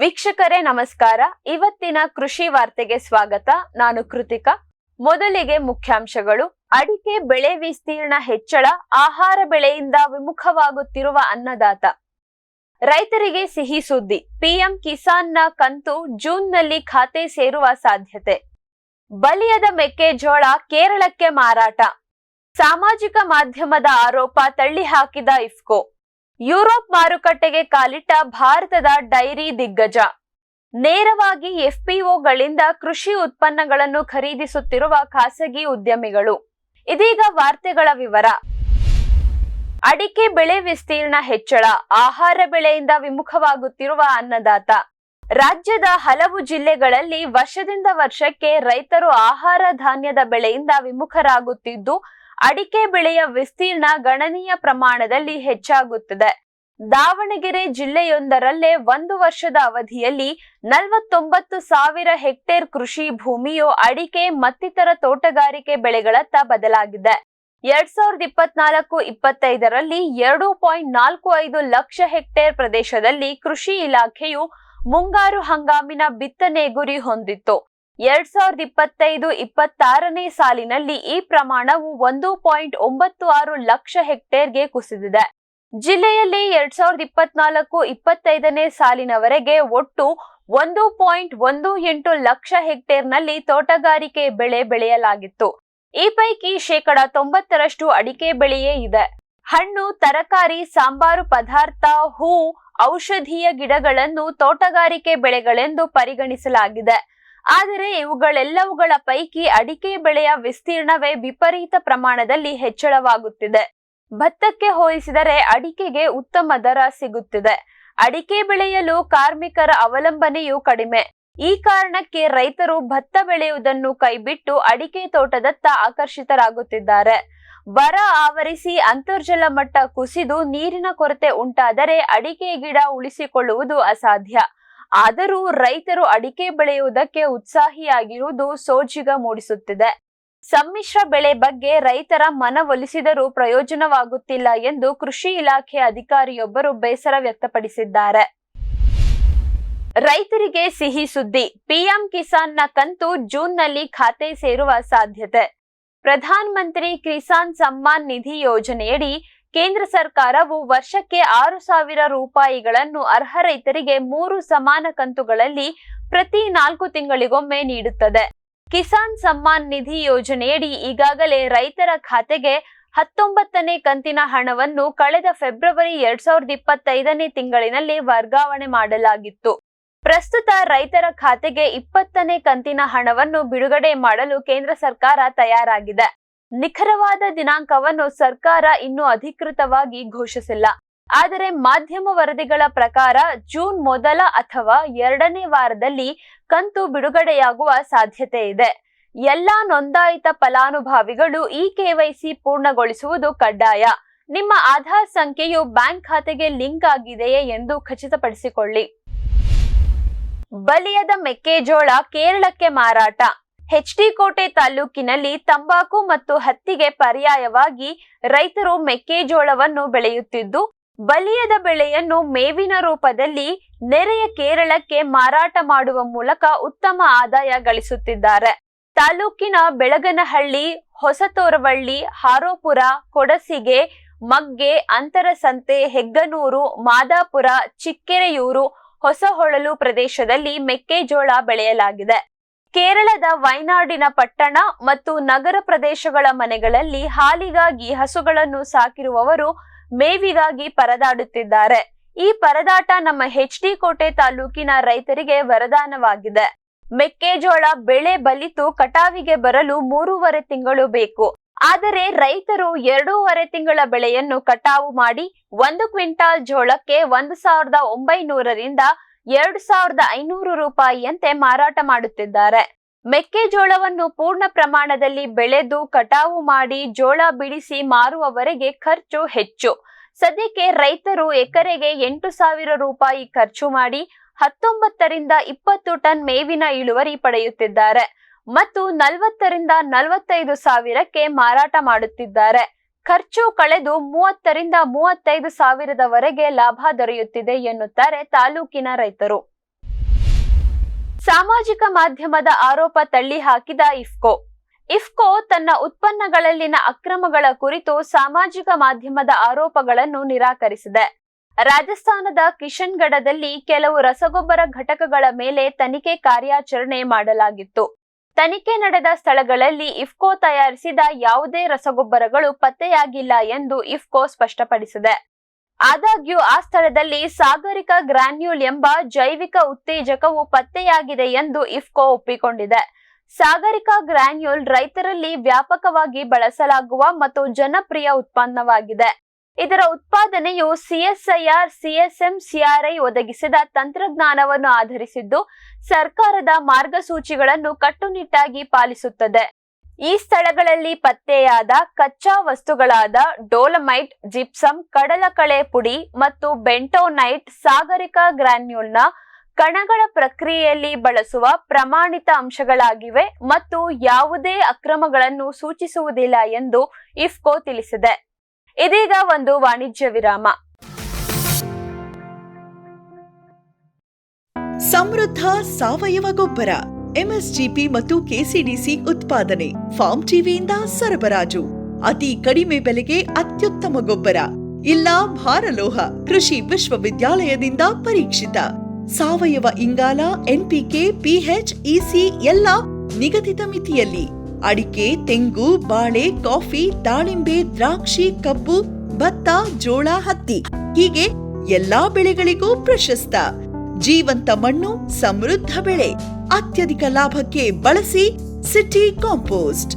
ವೀಕ್ಷಕರೇ, ನಮಸ್ಕಾರ. ಇವತ್ತಿನ ಕೃಷಿ ವಾರ್ತೆಗೆ ಸ್ವಾಗತ. ನಾನು ಕೃತಿಕಾ. ಮೊದಲಿಗೆ ಮುಖ್ಯಾಂಶಗಳು. ಅಡಿಕೆ ಬೆಳೆ ವಿಸ್ತೀರ್ಣ ಹೆಚ್ಚಳ, ಆಹಾರ ಬೆಳೆಯಿಂದ ವಿಮುಖವಾಗುತ್ತಿರುವ ಅನ್ನದಾತ. ರೈತರಿಗೆ ಸಿಹಿ ಸುದ್ದಿ. ಪಿಎಂ ಕಿಸಾನ್ನ ಕಂತು ಜೂನ್ನಲ್ಲಿ ಖಾತೆ ಸೇರುವ ಸಾಧ್ಯತೆ. ಬಲಿಯದ ಮೆಕ್ಕೆಜೋಳ ಕೇರಳಕ್ಕೆ ಮಾರಾಟ. ಸಾಮಾಜಿಕ ಮಾಧ್ಯಮದ ಆರೋಪ ತಳ್ಳಿ ಹಾಕಿದ ಇಫ್ಕೋ. ಯುರೋಪ್ ಮಾರುಕಟ್ಟೆಗೆ ಕಾಲಿಟ್ಟ ಭಾರತದ ಡೈರಿ ದಿಗ್ಗಜ. ನೇರವಾಗಿ ಎಫ್ಪಿಒಗಳಿಂದ ಕೃಷಿ ಉತ್ಪನ್ನಗಳನ್ನು ಖರೀದಿಸುತ್ತಿರುವ ಖಾಸಗಿ ಉದ್ಯಮಿಗಳು. ಇದೀಗ ವಾರ್ತೆಗಳ ವಿವರ. ಅಡಿಕೆ ಬೆಳೆ ವಿಸ್ತೀರ್ಣ ಹೆಚ್ಚಳ, ಆಹಾರ ಬೆಳೆಯಿಂದ ವಿಮುಖವಾಗುತ್ತಿರುವ ಅನ್ನದಾತ. ರಾಜ್ಯದ ಹಲವು ಜಿಲ್ಲೆಗಳಲ್ಲಿ ವರ್ಷದಿಂದ ವರ್ಷಕ್ಕೆ ರೈತರು ಆಹಾರ ಧಾನ್ಯದ ಬೆಳೆಯಿಂದ ವಿಮುಖರಾಗುತ್ತಿದ್ದು ಅಡಿಕೆ ಬೆಳೆಯ ವಿಸ್ತೀರ್ಣ ಗಣನೀಯ ಪ್ರಮಾಣದಲ್ಲಿ ಹೆಚ್ಚಾಗುತ್ತದೆ. ದಾವಣಗೆರೆ ಜಿಲ್ಲೆಯೊಂದರಲ್ಲೇ ಒಂದು ವರ್ಷದ ಅವಧಿಯಲ್ಲಿ ನಲವತ್ತೊಂಬತ್ತು ಸಾವಿರ ಹೆಕ್ಟೇರ್ ಕೃಷಿ ಭೂಮಿಯು ಅಡಿಕೆ ಮತ್ತಿತರ ತೋಟಗಾರಿಕೆ ಬೆಳೆಗಳತ್ತ ಬದಲಾಗಿದೆ. ಎರಡ್ ಸಾವಿರದ ಇಪ್ಪತ್ನಾಲ್ಕು ಇಪ್ಪತ್ತೈದರಲ್ಲಿ ಎರಡು ಪಾಯಿಂಟ್ ನಾಲ್ಕು ಐದು ಲಕ್ಷ ಹೆಕ್ಟೇರ್ ಪ್ರದೇಶದಲ್ಲಿ ಕೃಷಿ ಇಲಾಖೆಯು ಮುಂಗಾರು ಹಂಗಾಮಿನ ಬಿತ್ತನೆ ಗುರಿ ಹೊಂದಿತ್ತು. ಎರಡ್ ಸಾವಿರದ ಇಪ್ಪತ್ತೈದು ಇಪ್ಪತ್ತಾರನೇ ಸಾಲಿನಲ್ಲಿ ಈ ಪ್ರಮಾಣವು ಒಂದು ಪಾಯಿಂಟ್ ಒಂಬತ್ತು ಆರು ಲಕ್ಷ ಹೆಕ್ಟೇರ್ಗೆ ಕುಸಿದಿದೆ. ಜಿಲ್ಲೆಯಲ್ಲಿ ಎರಡ್ ಸಾವಿರದ ಇಪ್ಪತ್ನಾಲ್ಕು ಇಪ್ಪತ್ತೈದನೇ ಸಾಲಿನವರೆಗೆ ಒಟ್ಟು ಒಂದು ಪಾಯಿಂಟ್ ಒಂದು ಎಂಟು ಲಕ್ಷ ಹೆಕ್ಟೇರ್ನಲ್ಲಿ ತೋಟಗಾರಿಕೆ ಬೆಳೆ ಬೆಳೆಯಲಾಗಿತ್ತು. ಈ ಪೈಕಿ ಶೇಕಡ ತೊಂಬತ್ತರಷ್ಟು ಅಡಿಕೆ ಬೆಳೆಯೇ ಇದೆ. ಹಣ್ಣು, ತರಕಾರಿ, ಸಾಂಬಾರು ಪದಾರ್ಥ, ಹೂ, ಔಷಧೀಯ ಗಿಡಗಳನ್ನು ತೋಟಗಾರಿಕೆ ಬೆಳೆಗಳೆಂದು ಪರಿಗಣಿಸಲಾಗಿದೆ. ಆದರೆ ಇವುಗಳೆಲ್ಲವುಗಳ ಪೈಕಿ ಅಡಿಕೆ ಬೆಳೆಯ ವಿಸ್ತೀರ್ಣವೇ ವಿಪರೀತ ಪ್ರಮಾಣದಲ್ಲಿ ಹೆಚ್ಚಳವಾಗುತ್ತಿದೆ. ಭತ್ತಕ್ಕೆ ಹೋಲಿಸಿದರೆ ಅಡಿಕೆಗೆ ಉತ್ತಮ ದರ ಸಿಗುತ್ತಿದೆ. ಅಡಿಕೆ ಬೆಳೆಯಲು ಕಾರ್ಮಿಕರ ಅವಲಂಬನೆಯೂ ಕಡಿಮೆ. ಈ ಕಾರಣಕ್ಕೆ ರೈತರು ಭತ್ತ ಬೆಳೆಯುವುದನ್ನು ಕೈಬಿಟ್ಟು ಅಡಿಕೆ ತೋಟದತ್ತ ಆಕರ್ಷಿತರಾಗುತ್ತಿದ್ದಾರೆ. ಬರ ಆವರಿಸಿ ಅಂತರ್ಜಲ ಮಟ್ಟ ಕುಸಿದು ನೀರಿನ ಕೊರತೆ ಉಂಟಾದರೆ ಅಡಿಕೆ ಗಿಡ ಉಳಿಸಿಕೊಳ್ಳುವುದು ಅಸಾಧ್ಯ. ಆದರೂ ರೈತರು ಅಡಿಕೆ ಬೆಳೆಯುವುದಕ್ಕೆ ಉತ್ಸಾಹಿಯಾಗಿರುವುದು ಸೋಜಿಗ ಮೂಡಿಸುತ್ತಿದೆ. ಸಮ್ಮಿಶ್ರ ಬೆಳೆ ಬಗ್ಗೆ ರೈತರ ಮನವೊಲಿಸಿದರೂ ಪ್ರಯೋಜನವಾಗುತ್ತಿಲ್ಲ ಎಂದು ಕೃಷಿ ಇಲಾಖೆ ಅಧಿಕಾರಿಯೊಬ್ಬರು ಬೇಸರ ವ್ಯಕ್ತಪಡಿಸಿದ್ದಾರೆ. ರೈತರಿಗೆ ಸಿಹಿ ಸುದ್ದಿ, ಪಿಎಂ ಕಿಸಾನ್ನ ಕಂತು ಜೂನ್ನಲ್ಲಿ ಖಾತೆ ಸೇರುವ ಸಾಧ್ಯತೆ. ಪ್ರಧಾನ ಮಂತ್ರಿ ಕಿಸಾನ್ ಸಮ್ಮಾನ್ ನಿಧಿ ಯೋಜನೆಯಡಿ ಕೇಂದ್ರ ಸರ್ಕಾರವು ವರ್ಷಕ್ಕೆ ಆರು ಸಾವಿರ ರೂಪಾಯಿಗಳನ್ನು ಅರ್ಹ ರೈತರಿಗೆ ಮೂರು ಸಮಾನ ಕಂತುಗಳಲ್ಲಿ ಪ್ರತಿ ನಾಲ್ಕು ತಿಂಗಳಿಗೊಮ್ಮೆ ನೀಡುತ್ತದೆ. ಕಿಸಾನ್ ಸಮ್ಮಾನ್ ನಿಧಿ ಯೋಜನೆಯಡಿ ಈಗಾಗಲೇ ರೈತರ ಖಾತೆಗೆ ಹತ್ತೊಂಬತ್ತನೇ ಕಂತಿನ ಹಣವನ್ನು ಕಳೆದ ಫೆಬ್ರವರಿ ಎರಡ್ ಸಾವಿರದ ಇಪ್ಪತ್ತೈದನೇ ತಿಂಗಳಿನಲ್ಲಿ ವರ್ಗಾವಣೆ ಮಾಡಲಾಗಿತ್ತು. ಪ್ರಸ್ತುತ ರೈತರ ಖಾತೆಗೆ ಇಪ್ಪತ್ತನೇ ಕಂತಿನ ಹಣವನ್ನು ಬಿಡುಗಡೆ ಮಾಡಲು ಕೇಂದ್ರ ಸರ್ಕಾರ ತಯಾರಾಗಿದೆ. ನಿಖರವಾದ ದಿನಾಂಕವನ್ನು ಸರ್ಕಾರ ಇನ್ನೂ ಅಧಿಕೃತವಾಗಿ ಘೋಷಿಸಿಲ್ಲ. ಆದರೆ ಮಾಧ್ಯಮ ವರದಿಗಳ ಪ್ರಕಾರ ಜೂನ್ ಮೊದಲ ಅಥವಾ ಎರಡನೇ ವಾರದಲ್ಲಿ ಕಂತು ಬಿಡುಗಡೆಯಾಗುವ ಸಾಧ್ಯತೆ ಇದೆ. ಎಲ್ಲಾ ನೋಂದಾಯಿತ ಫಲಾನುಭವಿಗಳು ಈ ಕೆವೈಸಿ ಪೂರ್ಣಗೊಳಿಸುವುದು ಕಡ್ಡಾಯ. ನಿಮ್ಮ ಆಧಾರ್ ಸಂಖ್ಯೆಯು ಬ್ಯಾಂಕ್ ಖಾತೆಗೆ ಲಿಂಕ್ ಆಗಿದೆಯೇ ಎಂದು ಖಚಿತಪಡಿಸಿಕೊಳ್ಳಿ. ಬಲಿಯದ ಮೆಕ್ಕೆಜೋಳ ಕೇರಳಕ್ಕೆ ಮಾರಾಟ. ಡಿ ಕೋಟೆ ತಾಲೂಕಿನಲ್ಲಿ ತಂಬಾಕು ಮತ್ತು ಹತ್ತಿಗೆ ಪರ್ಯಾಯವಾಗಿ ರೈತರು ಮೆಕ್ಕೆಜೋಳವನ್ನು ಬೆಳೆಯುತ್ತಿದ್ದು, ಬಲಿಯದ ಬೆಳೆಯನ್ನು ಮೇವಿನ ರೂಪದಲ್ಲಿ ನೆರೆಯ ಕೇರಳಕ್ಕೆ ಮಾರಾಟ ಮಾಡುವ ಮೂಲಕ ಉತ್ತಮ ಆದಾಯ ಗಳಿಸುತ್ತಿದ್ದಾರೆ. ತಾಲೂಕಿನ ಬೆಳಗನಹಳ್ಳಿ, ಹೊಸತೋರವಳ್ಳಿ, ಹಾರೋಪುರ, ಕೊಡಸಿಗೆ, ಮಗ್ಗೆ, ಅಂತರಸಂತೆ, ಹೆಗ್ಗನೂರು, ಮಾದಾಪುರ, ಚಿಕ್ಕೆರೆಯೂರು, ಹೊಸಹೊಳಲು ಪ್ರದೇಶದಲ್ಲಿ ಮೆಕ್ಕೆಜೋಳ ಬೆಳೆಯಲಾಗಿದೆ. ಕೇರಳದ ವೈನಾಡಿನ ಪಟ್ಟಣ ಮತ್ತು ನಗರ ಪ್ರದೇಶಗಳ ಮನೆಗಳಲ್ಲಿ ಹಾಲಿಗಾಗಿ ಹಸುಗಳನ್ನು ಸಾಕಿರುವವರು ಮೇವಿಗಾಗಿ ಪರದಾಡುತ್ತಿದ್ದಾರೆ. ಈ ಪರದಾಟ ನಮ್ಮ ಎಚ್ ಡಿ ಕೋಟೆ ತಾಲೂಕಿನ ರೈತರಿಗೆ ವರದಾನವಾಗಿದೆ. ಮೆಕ್ಕೆಜೋಳ ಬೆಳೆ ಬಲಿತು ಕಟಾವಿಗೆ ಬರಲು ಮೂರುವರೆ ತಿಂಗಳು ಬೇಕು. ಆದರೆ ರೈತರು ಎರಡೂವರೆ ತಿಂಗಳ ಬೆಳೆಯನ್ನು ಕಟಾವು ಮಾಡಿ ಒಂದು ಕ್ವಿಂಟಾಲ್ ಜೋಳಕ್ಕೆ ಒಂದು ಸಾವಿರದ ಒಂಬೈನೂರರಿಂದ ಎರಡು ಸಾವಿರದ ಐನೂರು ರೂಪಾಯಿಯಂತೆ ಮಾರಾಟ ಮಾಡುತ್ತಿದ್ದಾರೆ. ಮೆಕ್ಕೆಜೋಳವನ್ನು ಪೂರ್ಣ ಪ್ರಮಾಣದಲ್ಲಿ ಬೆಳೆದು ಕಟಾವು ಮಾಡಿ ಜೋಳ ಬಿಡಿಸಿ ಮಾರುವವರೆಗೆ ಖರ್ಚು ಹೆಚ್ಚು. ಸದ್ಯಕ್ಕೆ ರೈತರು ಎಕರೆಗೆ ಎಂಟು ಸಾವಿರ ರೂಪಾಯಿ ಖರ್ಚು ಮಾಡಿ ಹತ್ತೊಂಬತ್ತರಿಂದ ಇಪ್ಪತ್ತು ಟನ್ ಮೇವಿನ ಇಳುವರಿ ಪಡೆಯುತ್ತಿದ್ದಾರೆ. ಮತ್ತು ನಲವತ್ತರಿಂದ ನಲವತ್ತೈದು ಸಾವಿರಕ್ಕೆ ಮಾರಾಟ ಮಾಡುತ್ತಿದ್ದಾರೆ. ಖರ್ಚು ಕಳೆದು ಮೂವತ್ತರಿಂದ ಮೂವತ್ತೈದು ಸಾವಿರದವರೆಗೆ ಲಾಭ ದೊರೆಯುತ್ತಿದೆ ಎನ್ನುತ್ತಾರೆ ತಾಲೂಕಿನ ರೈತರು. ಸಾಮಾಜಿಕ ಮಾಧ್ಯಮದ ಆರೋಪ ತಳ್ಳಿ ಹಾಕಿದ ಇಫ್ಕೋ. ಇಫ್ಕೋ ತನ್ನ ಉತ್ಪನ್ನಗಳಲ್ಲಿನ ಅಕ್ರಮಗಳ ಕುರಿತು ಸಾಮಾಜಿಕ ಮಾಧ್ಯಮದ ಆರೋಪಗಳನ್ನು ನಿರಾಕರಿಸಿದೆ. ರಾಜಸ್ಥಾನದ ಕಿಶನ್ಗಢದಲ್ಲಿ ಕೆಲವು ರಸಗೊಬ್ಬರ ಘಟಕಗಳ ಮೇಲೆ ತನಿಖೆ ಕಾರ್ಯಾಚರಣೆ ಮಾಡಲಾಗಿತ್ತು. ತನಿಖೆ ನಡೆದ ಸ್ಥಳಗಳಲ್ಲಿ ಇಫ್ಕೋ ತಯಾರಿಸಿದ ಯಾವುದೇ ರಸಗೊಬ್ಬರಗಳು ಪತ್ತೆಯಾಗಿಲ್ಲ ಎಂದು ಇಫ್ಕೋ ಸ್ಪಷ್ಟಪಡಿಸಿದೆ. ಆದಾಗ್ಯೂ ಆ ಸ್ಥಳದಲ್ಲಿ ಸಾಗರಿಕ ಗ್ರಾನ್ಯೂಲ್ ಎಂಬ ಜೈವಿಕ ಉತ್ತೇಜಕವು ಪತ್ತೆಯಾಗಿದೆ ಎಂದು ಇಫ್ಕೋ ಒಪ್ಪಿಕೊಂಡಿದೆ. ಸಾಗರಿಕ ಗ್ರಾನ್ಯೂಲ್ ರೈತರಲ್ಲಿ ವ್ಯಾಪಕವಾಗಿ ಬಳಸಲಾಗುವ ಮತ್ತು ಜನಪ್ರಿಯ ಉತ್ಪನ್ನವಾಗಿದೆ. ಇದರ ಉತ್ಪಾದನೆಯು ಸಿಎಸ್ಐಆರ್, ಸಿಎಸ್ಎಂ, ಸಿಆರ್ಐ ಒದಗಿಸಿದ ತಂತ್ರಜ್ಞಾನವನ್ನು ಆಧರಿಸಿದ್ದು, ಸರ್ಕಾರದ ಮಾರ್ಗಸೂಚಿಗಳನ್ನು ಕಟ್ಟುನಿಟ್ಟಾಗಿ ಪಾಲಿಸುತ್ತದೆ. ಈ ಸ್ಥಳಗಳಲ್ಲಿ ಪತ್ತೆಯಾದ ಕಚ್ಚಾ ವಸ್ತುಗಳಾದ ಡೋಲಮೈಟ್ ಜಿಪ್ಸಮ್ ಕಡಲಕಳೆ ಪುಡಿ ಮತ್ತು ಬೆಂಟೋನೈಟ್ ಸಾಗರಿಕ ಗ್ರಾನ್ಯೂಲ್ನ ಕಣಗಳ ಪ್ರಕ್ರಿಯೆಯಲ್ಲಿ ಬಳಸುವ ಪ್ರಮಾಣಿತ ಅಂಶಗಳಾಗಿವೆ ಮತ್ತು ಯಾವುದೇ ಅಕ್ರಮಗಳನ್ನು ಸೂಚಿಸುವುದಿಲ್ಲ ಎಂದು ಇಫ್ಕೋ ತಿಳಿಸಿದೆ. ಇದೀಗ ಒಂದು ವಾಣಿಜ್ಯ ವಿರಾಮ. ಸಮೃದ್ಧ ಸಾವಯವ ಗೊಬ್ಬರ ಎಂಎಸ್ಜಿಪಿ ಮತ್ತು ಕೆಸಿಡಿಸಿ ಉತ್ಪಾದನೆ, ಫಾರ್ಮ್ ಟಿವಿಯಿಂದ ಸರಬರಾಜು. ಅತಿ ಕಡಿಮೆ ಬೆಲೆಗೆ ಅತ್ಯುತ್ತಮ ಗೊಬ್ಬರ, ಇಲ್ಲ ಭಾರಲೋಹ, ಕೃಷಿ ವಿಶ್ವವಿದ್ಯಾಲಯದಿಂದ ಪರೀಕ್ಷಿತ. ಸಾವಯವ ಇಂಗಾಲ ಎನ್ಪಿಕೆ ಪಿಹೆಚ್ ಇಸಿ ಎಲ್ಲ ನಿಗದಿತ ಮಿತಿಯಲ್ಲಿ. ಅಡಿಕೆ, ತೆಂಗು, ಬಾಳೆ, ಕಾಫಿ, ದಾಳಿಂಬೆ, ದ್ರಾಕ್ಷಿ, ಕಬ್ಬು, ಭತ್ತ, ಜೋಳ, ಹತ್ತಿ. ಹೀಗೆ ಎಲ್ಲಾ ಬೆಳೆಗಳಿಗೂ ಪ್ರಶಸ್ತ. ಜೀವಂತ ಮಣ್ಣು, ಸಮೃದ್ಧ ಬೆಳೆ. ಅತ್ಯಧಿಕ ಲಾಭಕ್ಕೆ ಬಳಸಿ city compost.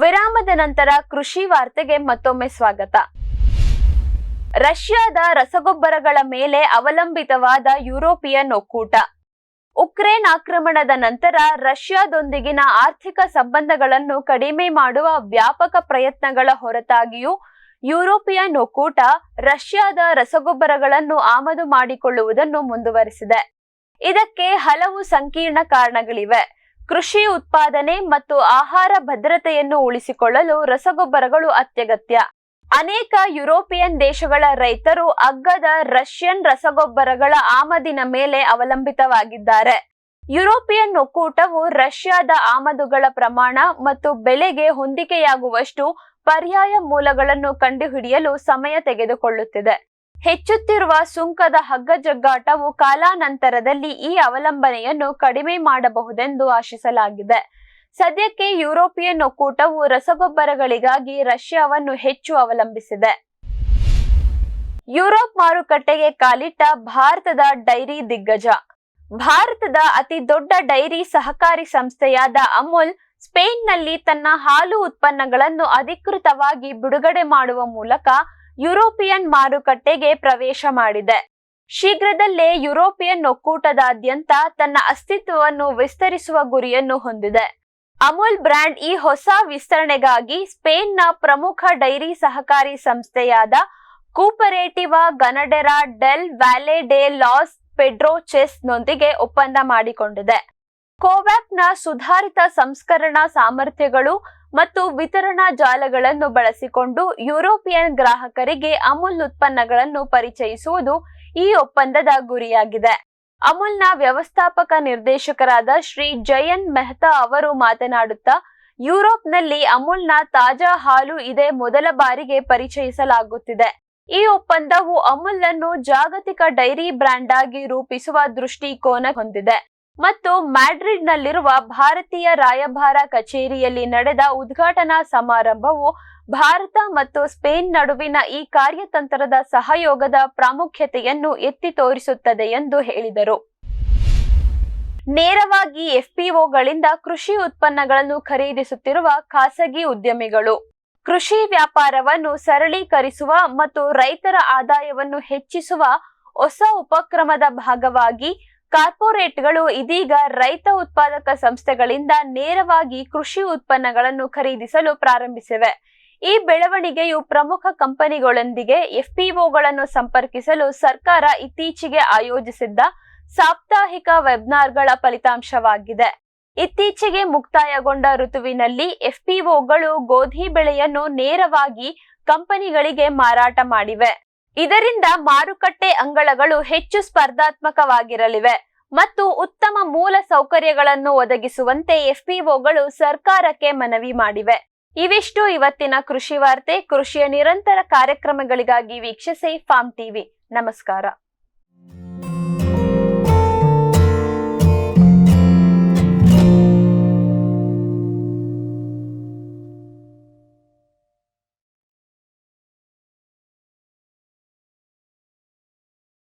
ವಿರಾಮದ ನಂತರ ಕೃಷಿ ವಾರ್ತೆಗೆ ಮತ್ತೊಮ್ಮೆ ಸ್ವಾಗತ. ರಷ್ಯಾದ ರಸಗೊಬ್ಬರಗಳ ಮೇಲೆ ಅವಲಂಬಿತವಾದ ಯುರೋಪಿಯನ್ ಒಕ್ಕೂಟ. ಉಕ್ರೇನ್ ಆಕ್ರಮಣದ ನಂತರ ರಷ್ಯಾದೊಂದಿಗಿನ ಆರ್ಥಿಕ ಸಂಬಂಧಗಳನ್ನು ಕಡಿಮೆ ಮಾಡುವ ವ್ಯಾಪಕ ಪ್ರಯತ್ನಗಳ ಹೊರತಾಗಿಯೂ ಯುರೋಪಿಯನ್ ಒಕ್ಕೂಟ ರಷ್ಯಾದ ರಸಗೊಬ್ಬರಗಳನ್ನು ಆಮದು ಮಾಡಿಕೊಳ್ಳುವುದನ್ನು ಮುಂದುವರಿಸಿದೆ. ಇದಕ್ಕೆ ಹಲವು ಸಂಕೀರ್ಣ ಕಾರಣಗಳಿವೆ. ಕೃಷಿ ಉತ್ಪಾದನೆ ಮತ್ತು ಆಹಾರ ಭದ್ರತೆಯನ್ನು ಉಳಿಸಿಕೊಳ್ಳಲು ರಸಗೊಬ್ಬರಗಳು ಅತ್ಯಗತ್ಯ. ಅನೇಕ ಯುರೋಪಿಯನ್ ದೇಶಗಳ ರೈತರು ಅಗ್ಗದ ರಷ್ಯನ್ ರಸಗೊಬ್ಬರಗಳ ಆಮದಿನ ಮೇಲೆ ಅವಲಂಬಿತವಾಗಿದ್ದಾರೆ. ಯುರೋಪಿಯನ್ ಒಕ್ಕೂಟವು ರಷ್ಯಾದ ಆಮದುಗಳ ಪ್ರಮಾಣ ಮತ್ತು ಬೆಲೆಗೆ ಹೊಂದಿಕೆಯಾಗುವಷ್ಟು ಪರ್ಯಾಯ ಮೂಲಗಳನ್ನು ಕಂಡುಹಿಡಿಯಲು ಸಮಯ ತೆಗೆದುಕೊಳ್ಳುತ್ತಿದೆ. ಹೆಚ್ಚುತ್ತಿರುವ ಸುಂಕದ ಹಗ್ಗಜಗ್ಗಾಟವು ಕಾಲಾನಂತರದಲ್ಲಿ ಈ ಅವಲಂಬನೆಯನ್ನು ಕಡಿಮೆ ಮಾಡಬಹುದೆಂದು ಆಶಿಸಲಾಗಿದೆ. ಸದ್ಯಕ್ಕೆ ಯುರೋಪಿಯನ್ ಒಕ್ಕೂಟವು ರಸಗೊಬ್ಬರಗಳಿಗಾಗಿ ರಷ್ಯಾವನ್ನು ಹೆಚ್ಚು ಅವಲಂಬಿಸಿದೆ. ಯುರೋಪ್ ಮಾರುಕಟ್ಟೆಗೆ ಕಾಲಿಟ್ಟ ಭಾರತದ ಡೈರಿ ದಿಗ್ಗಜ. ಭಾರತದ ಅತಿ ದೊಡ್ಡ ಡೈರಿ ಸಹಕಾರಿ ಸಂಸ್ಥೆಯಾದ ಅಮೂಲ್ ಸ್ಪೇನ್ನಲ್ಲಿ ತನ್ನ ಹಾಲು ಉತ್ಪನ್ನಗಳನ್ನು ಅಧಿಕೃತವಾಗಿ ಬಿಡುಗಡೆ ಮಾಡುವ ಮೂಲಕ ಯುರೋಪಿಯನ್ ಮಾರುಕಟ್ಟೆಗೆ ಪ್ರವೇಶ ಮಾಡಿದೆ. ಶೀಘ್ರದಲ್ಲೇ ಯುರೋಪಿಯನ್ ಒಕ್ಕೂಟದಾದ್ಯಂತ ತನ್ನ ಅಸ್ತಿತ್ವವನ್ನು ವಿಸ್ತರಿಸುವ ಗುರಿಯನ್ನು ಹೊಂದಿದೆ. ಅಮೂಲ್ ಬ್ರ್ಯಾಂಡ್ ಈ ಹೊಸ ವಿಸ್ತರಣೆಗಾಗಿ ಸ್ಪೇನ್ನ ಪ್ರಮುಖ ಡೈರಿ ಸಹಕಾರಿ ಸಂಸ್ಥೆಯಾದ ಕೂಪರೇಟಿವಾ ಗನಡೆರಾ ಡೆಲ್ ವ್ಯಾಲೆ ಡೆ ಲಾಸ್ ಪೆಡ್ರೋಚೆಸ್ ನೊಂದಿಗೆ ಒಪ್ಪಂದ ಮಾಡಿಕೊಂಡಿದೆ. ಕೋವ್ಯಾಕ್ನ ಸುಧಾರಿತ ಸಂಸ್ಕರಣಾ ಸಾಮರ್ಥ್ಯಗಳು ಮತ್ತು ವಿತರಣಾ ಜಾಲಗಳನ್ನು ಬಳಸಿಕೊಂಡು ಯುರೋಪಿಯನ್ ಗ್ರಾಹಕರಿಗೆ ಅಮೂಲ್ ಉತ್ಪನ್ನಗಳನ್ನು ಪರಿಚಯಿಸುವುದು ಈ ಒಪ್ಪಂದದ ಗುರಿಯಾಗಿದೆ. ಅಮೂಲ್ನ ವ್ಯವಸ್ಥಾಪಕ ನಿರ್ದೇಶಕರಾದ ಶ್ರೀ ಜಯನ್ ಮೆಹ್ತಾ ಅವರು ಮಾತನಾಡುತ್ತಾ, ಯುರೋಪ್ನಲ್ಲಿ ಅಮೂಲ್ನ ತಾಜಾ ಹಾಲು ಇದೇ ಮೊದಲ ಬಾರಿಗೆ ಪರಿಚಯಿಸಲಾಗುತ್ತಿದೆ. ಈ ಒಪ್ಪಂದವು ಅಮೂಲ್ ಅನ್ನು ಜಾಗತಿಕ ಡೈರಿ ಬ್ರ್ಯಾಂಡ್ ಆಗಿ ರೂಪಿಸುವ ದೃಷ್ಟಿಕೋನ ಹೊಂದಿದೆ. ಮತ್ತು ಮ್ಯಾಡ್ರಿಡ್ನಲ್ಲಿರುವ ಭಾರತೀಯ ರಾಯಭಾರ ಕಚೇರಿಯಲ್ಲಿ ನಡೆದ ಉದ್ಘಾಟನಾ ಸಮಾರಂಭವು ಭಾರತ ಮತ್ತು ಸ್ಪೇನ್ ನಡುವಿನ ಈ ಕಾರ್ಯತಂತ್ರದ ಸಹಯೋಗದ ಪ್ರಾಮುಖ್ಯತೆಯನ್ನು ಎತ್ತಿ ತೋರಿಸುತ್ತದೆ ಎಂದು ಹೇಳಿದರು. ನೇರವಾಗಿ ಎಫ್ಪಿಒಗಳಿಂದ ಕೃಷಿ ಉತ್ಪನ್ನಗಳನ್ನು ಖರೀದಿಸುತ್ತಿರುವ ಖಾಸಗಿ ಉದ್ಯಮಿಗಳು. ಕೃಷಿ ವ್ಯಾಪಾರವನ್ನು ಸರಳೀಕರಿಸುವ ಮತ್ತು ರೈತರ ಆದಾಯವನ್ನು ಹೆಚ್ಚಿಸುವ ಹೊಸ ಉಪಕ್ರಮದ ಭಾಗವಾಗಿ ಕಾರ್ಪೊರೇಟ್ಗಳು ಇದೀಗ ರೈತ ಉತ್ಪಾದಕ ಸಂಸ್ಥೆಗಳಿಂದ ನೇರವಾಗಿ ಕೃಷಿ ಉತ್ಪನ್ನಗಳನ್ನು ಖರೀದಿಸಲು ಪ್ರಾರಂಭಿಸಿವೆ. ಈ ಬೆಳವಣಿಗೆಯು ಪ್ರಮುಖ ಕಂಪನಿಗಳೊಂದಿಗೆ ಎಫ್ಪಿಒಗಳನ್ನು ಸಂಪರ್ಕಿಸಲು ಸರ್ಕಾರ ಇತ್ತೀಚೆಗೆ ಆಯೋಜಿಸಿದ್ದ ಸಾಪ್ತಾಹಿಕ ವೆಬ್ನಾರ್ಗಳ ಫಲಿತಾಂಶವಾಗಿದೆ. ಇತ್ತೀಚೆಗೆ ಮುಕ್ತಾಯಗೊಂಡ ಋತುವಿನಲ್ಲಿ ಎಫ್ಪಿಒಗಳು ಗೋಧಿ ಬೆಳೆಯನ್ನು ನೇರವಾಗಿ ಕಂಪನಿಗಳಿಗೆ ಮಾರಾಟ ಮಾಡಿವೆ. ಇದರಿಂದ ಮಾರುಕಟ್ಟೆ ಅಂಗಳಗಳು ಹೆಚ್ಚು ಸ್ಪರ್ಧಾತ್ಮಕವಾಗಿರಲಿವೆ ಮತ್ತು ಉತ್ತಮ ಮೂಲ ಸೌಕರ್ಯಗಳನ್ನು ಒದಗಿಸುವಂತೆ ಎಫ್ಪಿಒಗಳು ಸರ್ಕಾರಕ್ಕೆ ಮನವಿ ಮಾಡಿವೆ. ಇವಿಷ್ಟು ಇವತ್ತಿನ ಕೃಷಿ ವಾರ್ತೆ. ಕೃಷಿಯ ನಿರಂತರ ಕಾರ್ಯಕ್ರಮಗಳಿಗಾಗಿ ವೀಕ್ಷಿಸಿ ಫಾರ್ಮ್ ಟಿವಿ. ನಮಸ್ಕಾರ.